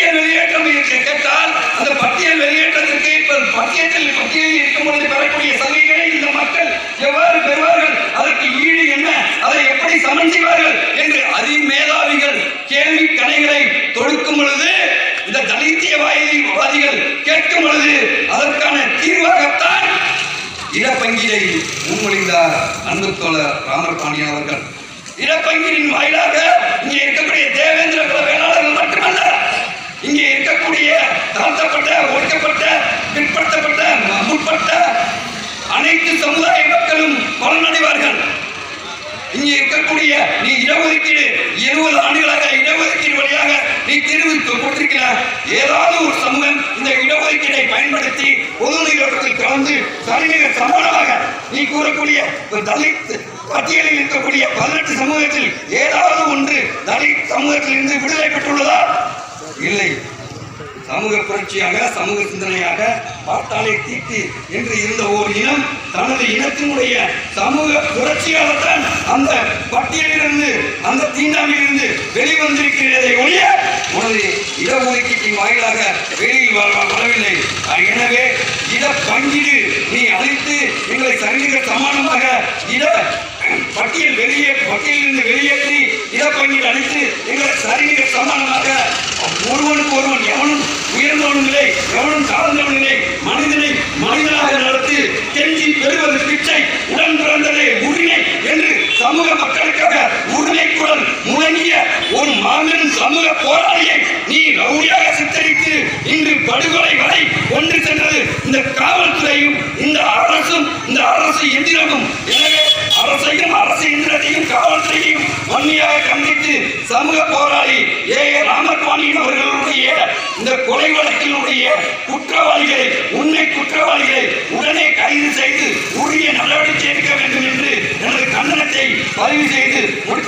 என்று கேட்டால் அந்த பட்டியல் வெளியேற்றத்திற்கு இப்ப பட்டியலில் பட்டியலில் இருக்கும் பொழுது பெறக்கூடிய சலுகைகளை இந்த மக்கள் எவ்வாறு பெறுவார்கள்? அதற்கு ஈடு என்ன? அதை எப்படி சமன் செய்வார்கள் என்று அதிமேதாவிகள் கேள்வி கணைகளை தொடுக்கும் பொழுது இந்த தலித்தியவாதிகள் கேட்கும் பொழுது அதற்கான தீர்வாகத்தான் இடப்பங்கிலை முன்மொழிந்தார் அன்பு தோழர் ராமர் பாண்டியன் அவர்கள். இடப்பங்கிலின் வாயிலாக இங்கே இருக்கக்கூடிய தேவேந்திர குல வேளாளர்கள் இங்கே இருக்கக்கூடிய நீ இடஒதுக்கீடு இருபது ஆண்டுகளாக இடஒதுக்கீடு வழியாக நீ தீர்வு போட்டிருக்கிறார் ஏதாவது ஒரு சமூகம் இந்த இடஒதுக்கீட்டை பயன்படுத்தி பொது நிறுவனத்தில் கலந்து சரிநிக சமானமாக நீ கூறக்கூடிய ஒரு தலித் பட்டியலில் இருக்கக்கூடிய பதினெட்டு சமூகத்தில் ஏதாவது ஒன்று தலித் சமூகத்தில் இருந்து விடுதலை பெற்றுள்ளதா? இல்லை. சமூக புரட்சியாக சமூக சிந்தனையாக பார்த்தாலே தீட்டு என்று இருந்த ஓர் இனம் தனது இனத்தினுடைய சமூக புரட்சியாகத்தான் அந்த பட்டியலிலிருந்து அந்த தீண்டாமையிலிருந்து வெளிவந்திருக்கிறதை ஒழிய உனது இடஒதுக்கீட்டின் வாயிலாக வெளியில் வரவில்லை. எனவே இட பங்கீடு நீ அழித்து எங்களை சரிநிக சமானமாக இட பட்டியல் வெளியே பட்டியலிருந்து வெளியேற்றி இடப்பங்கில் அழைத்து எங்களை சரிநிக சமானமாக ஒருவனுக்கு ஒருவன் கவனம் உயர்ந்தவனும் மனிதனை மனிதனாக நடத்தி கெஞ்சி பெறுவது பிச்சை உடன் பிறந்ததே உரிமை என்று சமூக மக்களுக்காக உரிமைக்குடன் முழங்கிய ஒரு மாநில சமூக போராளியை நீ ரவுடியாக இன்று படுகொலை வரை கொண்டு சென்றது இந்த காவல்துறையும் இந்த அரசும் இந்த அரசு எந்திரமும். எனவே அரசையும் அரசு எந்திரத்தையும் காவல்துறையையும் வன்மையாக கண்டித்து சமூக போராளி ஏ. ஏ. ராமபாண்டியன் அவர்களுடைய இந்த கொலை வழக்கினுடைய குற்றவாளிகளை உண்மை குற்றவாளிகளை உடனே கைது செய்து உரிய நடவடிக்கை எடுக்க வேண்டும் என்று எனது கண்டனத்தை பதிவு செய்து முடித்து